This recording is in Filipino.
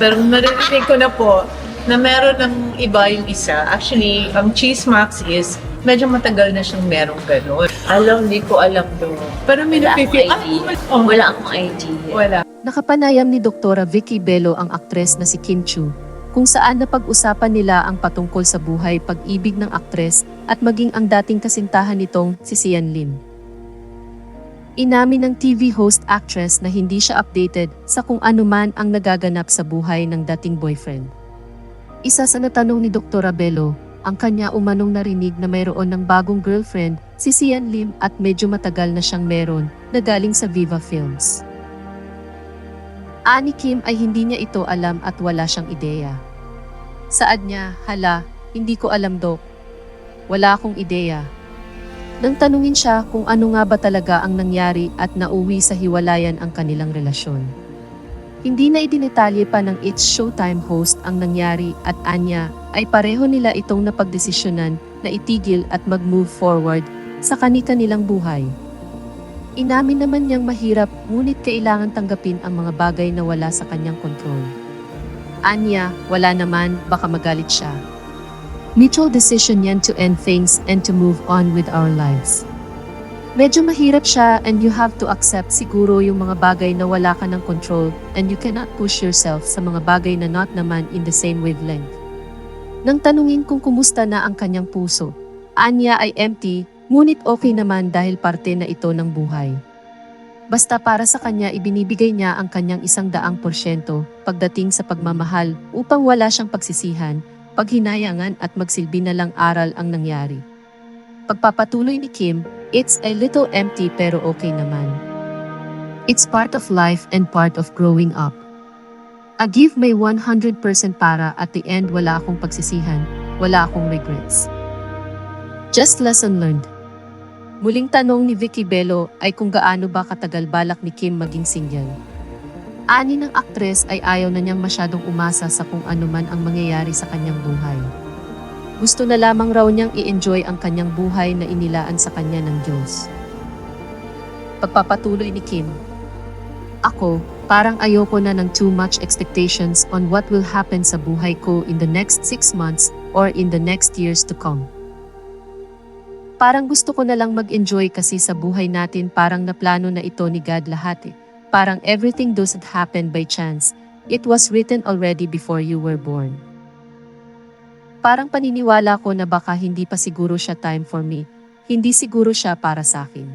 Pero naririnig ko na po na meron ng iba yung isa. Actually, ang Cheese Max is medyo matagal na siyang merong gano'n. Alam, hindi ko alam doon. Pero may Wala akong napipil... idea. Oh, Wala akong idea. Wala. Nakapanayam ni Doktora Vicky Bello ang aktres na si Kim Chu, kung saan napag-usapan nila ang patungkol sa buhay pag-ibig ng aktres at maging ang dating kasintahan nitong si Sian Lim. Inamin ng TV host actress na hindi siya updated sa kung ano man ang nagaganap sa buhay ng dating boyfriend. Isa sa natanong ni Dr. Bello, ang kanya umanong narinig na mayroon ng bagong girlfriend, si Sian Lim at medyo matagal na siyang meron na galing sa Viva Films. Ani Kim ay hindi niya ito alam at wala siyang ideya. Saad niya, hala, hindi ko alam dok. Wala akong ideya. Nang tanungin siya kung ano nga ba talaga ang nangyari at nauwi sa hiwalayan ang kanilang relasyon. Hindi na idinetalye pa ng It's Showtime host ang nangyari at anya ay pareho nila itong napagdesisyonan na itigil at mag-move forward sa kani-kanilang buhay. Inamin naman niyang mahirap ngunit kailangan tanggapin ang mga bagay na wala sa kanyang kontrol. Anya, wala naman, baka magalit siya. Mutual decision yan to end things and to move on with our lives. Medyo mahirap siya and you have to accept siguro yung mga bagay na wala ka ng control and you cannot push yourself sa mga bagay na not naman in the same wavelength. Nang tanungin kung kumusta na ang kanyang puso, Anya ay empty Ngunit okay naman dahil parte na ito ng buhay. Basta para sa kanya ibinibigay niya ang kanyang isang daang porsyento pagdating sa pagmamahal upang wala siyang pagsisihan, paghinayangan at magsilbi na lang aral ang nangyari. Pagpapatuloy ni Kim, it's a little empty pero okay naman. It's part of life and part of growing up. I give my 100% para at the end wala akong pagsisihan, wala akong regrets. Just lesson learned. Muling tanong ni Vicky Bello ay kung gaano ba katagal balak ni Kim maging single. Ani ng aktres ay ayaw na niyang masyadong umasa sa kung ano man ang mangyayari sa kanyang buhay. Gusto na lamang raw niyang i-enjoy ang kanyang buhay na inilaan sa kanya ng Diyos. Pagpapatuloy ni Kim, Ako, parang ayoko na ng too much expectations on what will happen sa buhay ko in the next six months or in the next years to come. Parang gusto ko na lang mag-enjoy kasi sa buhay natin parang naplano na ito ni God lahat eh. Parang everything doesn't happen by chance. It was written already before you were born. Parang paniniwala ko na baka hindi pa siguro siya time for me. Hindi siguro siya para sa akin.